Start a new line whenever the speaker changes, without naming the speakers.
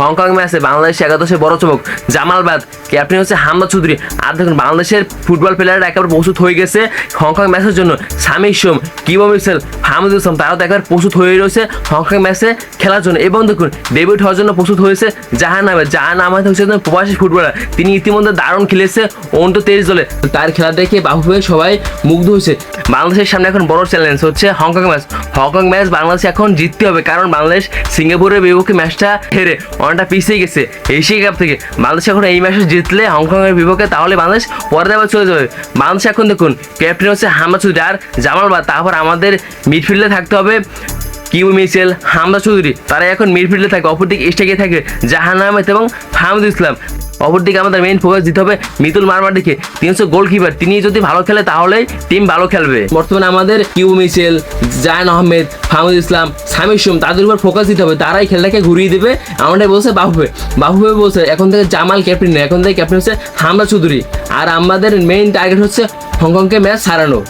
Hong Kong ম্যাচে বাংলাদেশ একাদশে বড় চমক জামালবাদ ক্যাপ্টেন হচ্ছে হামদা চৌধুরী। আর দেখুন, বাংলাদেশের ফুটবল প্লেয়াররা একেবারে প্রস্তুত হয়ে গেছে হংকং ম্যাচের জন্য। সামি সোম, কিবো মিসেল হামিদুল ইসলাম তারাও তো একেবারে প্রস্তুত হয়ে রয়েছে হংকং ম্যাচে খেলার জন্য। এবং দেখুন ডেবিউট হওয়ার জন্য প্রস্তুত হয়েছে জাহান আহমেদ। জাহান আহমেদ হচ্ছে একজন প্রবাসী ফুটবলার। তিনি ইতিমধ্যে দারুণ খেলেছে অন্ত তেইশ দলে। তার খেলা দেখে হয়ে সবাই মুগ্ধ হয়েছে। বাংলাদেশের সামনে এখন বড় চ্যালেঞ্জ হচ্ছে Hong Kong match. Hong Kong match Bangladesh এখন জিততে হবে। কারণ বাংলাদেশ সিঙ্গাপুরের বিপক্ষে ম্যাচটা হেরে। অনেকটা পিছিয়ে গেছে। এশিয়া কাপ থেকে। বাংলাদেশ এখন এই ম্যাচে জিতলে হংকংয়ের বিপক্ষে, তাহলে বাংলাদেশ পরে আবার চলে যাবে। বাংলাদেশ এখন দেখুন ক্যাপ্টেন হচ্ছে হামা চৌধুরী আর জামাল বা তারপর আমাদের মিডফিল্ডে থাকতে হবে কিউ মিসেল হামদা চৌধুরী। তারা এখন মিডফিল্ডে থাকে, অপরদিকে স্টেকে থাকে জাহান আহমেদ এবং ফাহমুদ ইসলাম। অপরদিকে আমাদের মেইন ফোকাস দিতে হবে মিতুল মারমাটিকে। তিনি হচ্ছে গোলকিপার তিনি যদি ভালো খেলে তাহলেই টিম ভালো খেলবে। বর্তমানে আমাদের কিউ মিসেল জায়ান আহমেদ, ফাহমুদ ইসলাম, সামির সুম, তাদের উপর ফোকাস দিতে হবে। তারাই খেলাটাকে ঘুরিয়ে দেবে। আমাদের বলছে বাহুবে। বাহুবে বলছে, এখন থেকে জামাল ক্যাপ্টেন এখন থেকে ক্যাপ্টেন হচ্ছে হামদা চৌধুরী। আর আমাদের মেইন টার্গেট হচ্ছে হংকংকে ম্যাচ হারানো।